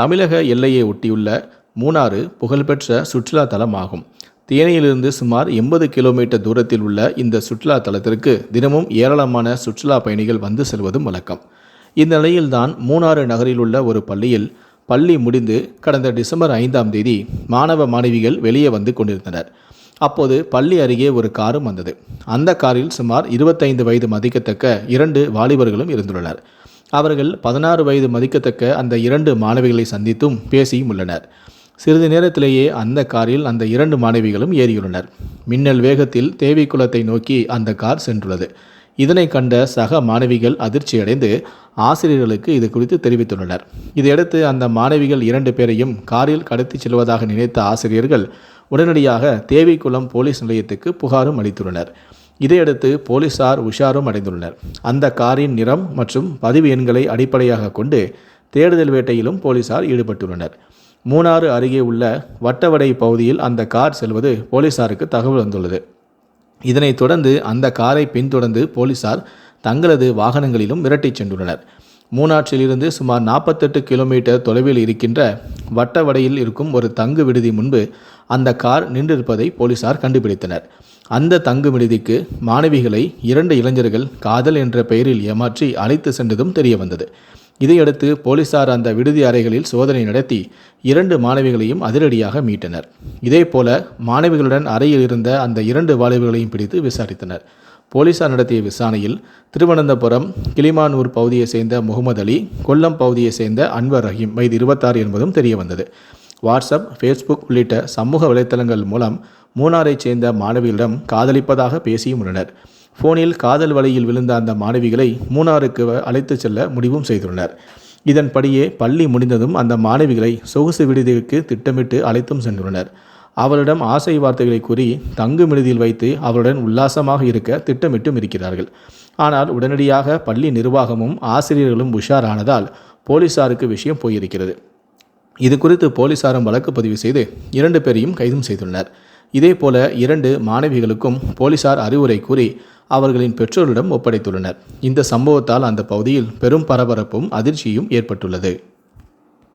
தமிழக எல்லையை ஒட்டியுள்ள மூணாறு புகழ்பெற்ற சுற்றுலா தலமாகும். தேனியிலிருந்து சுமார் எண்பது கிலோமீட்டர் தூரத்தில் உள்ள இந்த சுற்றுலா தலத்திற்கு தினமும் ஏராளமான சுற்றுலா பயணிகள் வந்து செல்வதும் வழக்கம். இந்த நிலையில்தான் மூணாறு நகரில் உள்ள ஒரு பள்ளியில் பள்ளி முடிந்து கடந்த டிசம்பர் ஐந்தாம் தேதி மாணவ மாணவிகள் வெளியே வந்து கொண்டிருந்தனர். அப்போது பள்ளி அருகே ஒரு காரும் வந்தது. அந்த காரில் சுமார் இருபத்தைந்து வயது மதிக்கத்தக்க இரண்டு வாலிபர்களும் இருந்துள்ளனர். அவர்கள் பதினாறு வயது மதிக்கத்தக்க அந்த இரண்டு மாணவிகளை சந்தித்தும் பேசியும் உள்ளனர். சிறிது நேரத்திலேயே அந்த காரில் அந்த இரண்டு மாணவிகளும் ஏறியுள்ளனர். மின்னல் வேகத்தில் தேவிக்குளத்தை நோக்கி அந்த கார் சென்றுள்ளது. இதனை கண்ட சக மாணவிகள் அதிர்ச்சியடைந்து ஆசிரியர்களுக்கு இது குறித்து தெரிவித்துள்ளனர். இதையடுத்து அந்த மாணவிகள் இரண்டு பேரையும் காரில் கடத்திச் செல்வதாக நினைத்த ஆசிரியர்கள் உடனடியாக தேவிக்குளம் போலீஸ் நிலையத்துக்கு புகாரும் அளித்துள்ளனர். இதையடுத்து போலீசார் உஷாரும் அடைந்துள்ளனர். அந்த காரின் நிறம் மற்றும் பதிவு எண்களை அடிப்படையாக கொண்டு தேடுதல் வேட்டையிலும் போலீசார் ஈடுபட்டுள்ளனர். மூணாறு அருகே உள்ள வட்டவடை பகுதியில் அந்த கார் செல்வது போலீசாருக்கு தகவல் வந்துள்ளது. இதனைத் தொடர்ந்து அந்த காரை பின்தொடர்ந்து போலீசார் தங்களது வாகனங்களிலும் விரட்டிச் சென்றுள்ளனர். மூணாற்றிலிருந்து சுமார் நாற்பத்தெட்டு கிலோமீட்டர் தொலைவில் இருக்கின்ற வட்டவடையில் இருக்கும் ஒரு தங்கு விடுதி முன்பு அந்த கார் நின்றிருப்பதை போலீசார் கண்டுபிடித்தனர். அந்த தங்கு விடுதிக்கு மாணவிகளை இரண்டு இளைஞர்கள் காதல் என்ற பெயரில் ஏமாற்றி அழைத்து சென்றதும் தெரிய வந்தது இதையடுத்து போலீசார் அந்த விடுதி அறைகளில் சோதனை நடத்தி இரண்டு மாணவிகளையும் அதிரடியாக மீட்டனர். இதேபோல மாணவிகளுடன் அறையில் இருந்த அந்த இரண்டு வாலிபர்களையும் பிடித்து விசாரித்தனர். போலீசார் நடத்திய விசாரணையில் திருவனந்தபுரம் கிளிமானூர் பகுதியைச் சேர்ந்த முகமது அலி கொல்லம் பகுதியைச் சேர்ந்த அன்வர் ரஹீம் வயது இருபத்தாறு என்பதும் தெரிய வந்தது வாட்ஸ்அப் ஃபேஸ்புக் உள்ளிட்ட சமூக வலைத்தளங்கள் மூலம் மூணாரைச் சேர்ந்த மாணவியிடம் காதலிப்பதாக பேசியும் உள்ளனர். ஃபோனில் காதல் வலையில் விழுந்த அந்த மாணவிகளை மூணாருக்கு அழைத்துச் செல்ல முடிவும் செய்துள்ளனர். இதன்படியே பள்ளி முடிந்ததும் அந்த மாணவிகளை சொகுசு விடுதிக்கு திட்டமிட்டு அழைத்தும் சென்றுள்ளனர். அவளிடம் ஆசை வார்த்தைகளை கூறி தங்கு விடுதியில் வைத்து அவளுடன் உல்லாசமாக இருக்க திட்டமிட்டும் இருக்கிறார்கள். ஆனால் உடனடியாக பள்ளி நிர்வாகமும் ஆசிரியர்களும் உஷாரானதால் போலீசாருக்கு விஷயம் போயிருக்கிறது. இது குறித்து போலீசாரும் வழக்கு பதிவு செய்து இரண்டு பேரையும் கைதும் செய்துள்ளனர். இதேபோல இரண்டு மாணவிகளுக்கும் போலீசார் அறிவுரை கூறி அவர்களின் பெற்றோரிடம் ஒப்படைத்துள்ளனர். இந்த சம்பவத்தால் அந்த பகுதியில் பெரும் பரபரப்பும் அதிர்ச்சியும் ஏற்பட்டுள்ளது.